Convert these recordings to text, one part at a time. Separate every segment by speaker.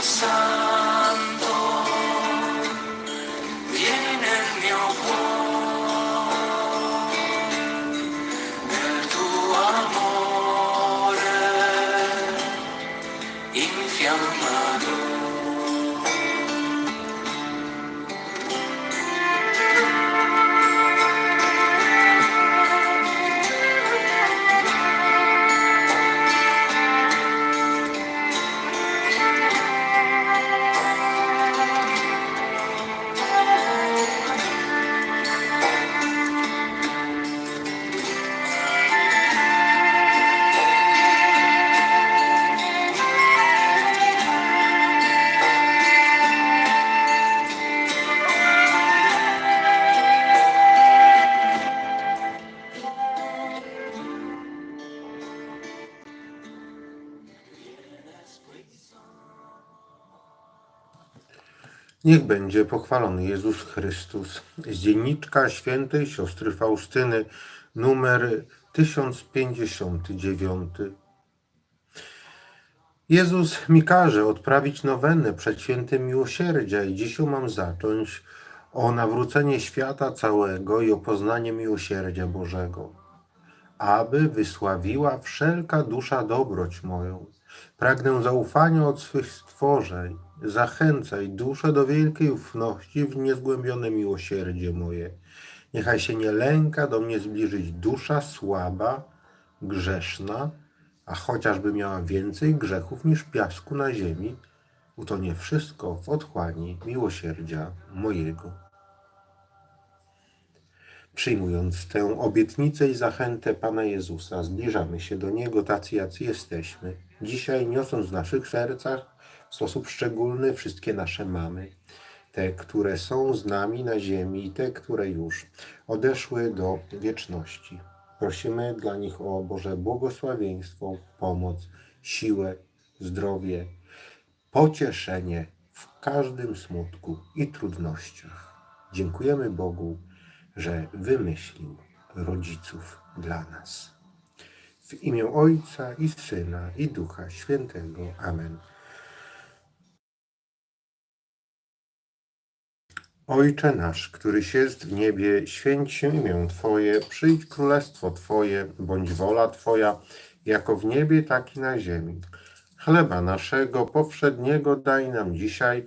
Speaker 1: Santo.
Speaker 2: Niech będzie pochwalony Jezus Chrystus. Z dzienniczka świętej siostry Faustyny, numer 1059. Jezus mi każe odprawić nowenę przed świętym miłosierdzia i ją mam zacząć o nawrócenie świata całego i o poznanie miłosierdzia Bożego, aby wysławiła wszelka dusza dobroć moją. Pragnę zaufania od swych stworzeń. Zachęcaj duszę do wielkiej ufności w niezgłębione miłosierdzie moje. Niechaj się nie lęka do mnie zbliżyć dusza słaba, grzeszna, a chociażby miała więcej grzechów niż piasku na ziemi, utonie wszystko w otchłani miłosierdzia mojego. Przyjmując tę obietnicę i zachętę Pana Jezusa, zbliżamy się do Niego tacy, jacy jesteśmy. Dzisiaj niosąc w naszych sercach w sposób szczególny wszystkie nasze mamy, te, które są z nami na ziemi i te, które już odeszły do wieczności. Prosimy dla nich o Boże błogosławieństwo, pomoc, siłę, zdrowie, pocieszenie w każdym smutku i trudnościach. Dziękujemy Bogu, że wymyślił rodziców dla nas. W imię Ojca i Syna i Ducha Świętego. Amen. Ojcze nasz, któryś jest w niebie, święć się imię Twoje, przyjdź królestwo Twoje, bądź wola Twoja, jako w niebie, tak i na ziemi. Chleba naszego powszedniego daj nam dzisiaj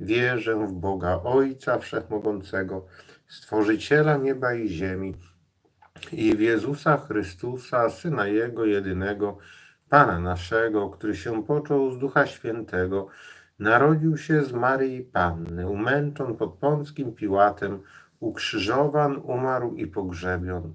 Speaker 2: Wierzę w Boga Ojca Wszechmogącego, Stworzyciela nieba i ziemi i w Jezusa Chrystusa, Syna Jego jedynego, Pana naszego, który się począł z Ducha Świętego, narodził się z Maryi Panny, umęczon pod Pąckim Piłatem, ukrzyżowan, umarł i pogrzebion.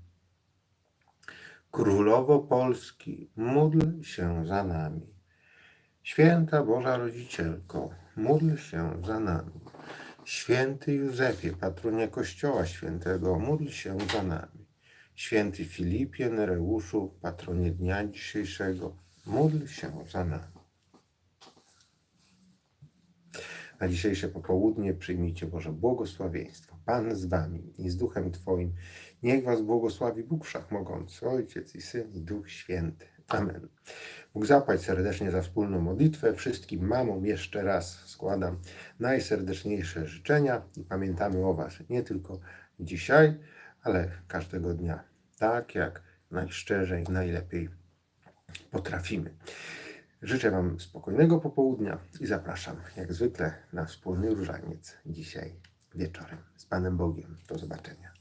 Speaker 2: Królowo Polski, módl się za nami. Święta Boża Rodzicielko, módl się za nami. Święty Józefie, patronie Kościoła Świętego, módl się za nami. Święty Filipie Nereuszu, patronie dnia dzisiejszego, módl się za nami. Na dzisiejsze popołudnie przyjmijcie Boże błogosławieństwo. Pan z wami i z duchem Twoim. Niech was błogosławi Bóg Wszechmogący, Ojciec i Syn i Duch Święty. Amen. Bóg zapłać serdecznie za wspólną modlitwę. Wszystkim mamom jeszcze raz składam najserdeczniejsze życzenia i pamiętamy o was nie tylko dzisiaj, ale każdego dnia. Tak jak najszczerzej, najlepiej potrafimy. Życzę Wam spokojnego popołudnia i zapraszam jak zwykle na wspólny różaniec dzisiaj wieczorem. Z Panem Bogiem. Do zobaczenia.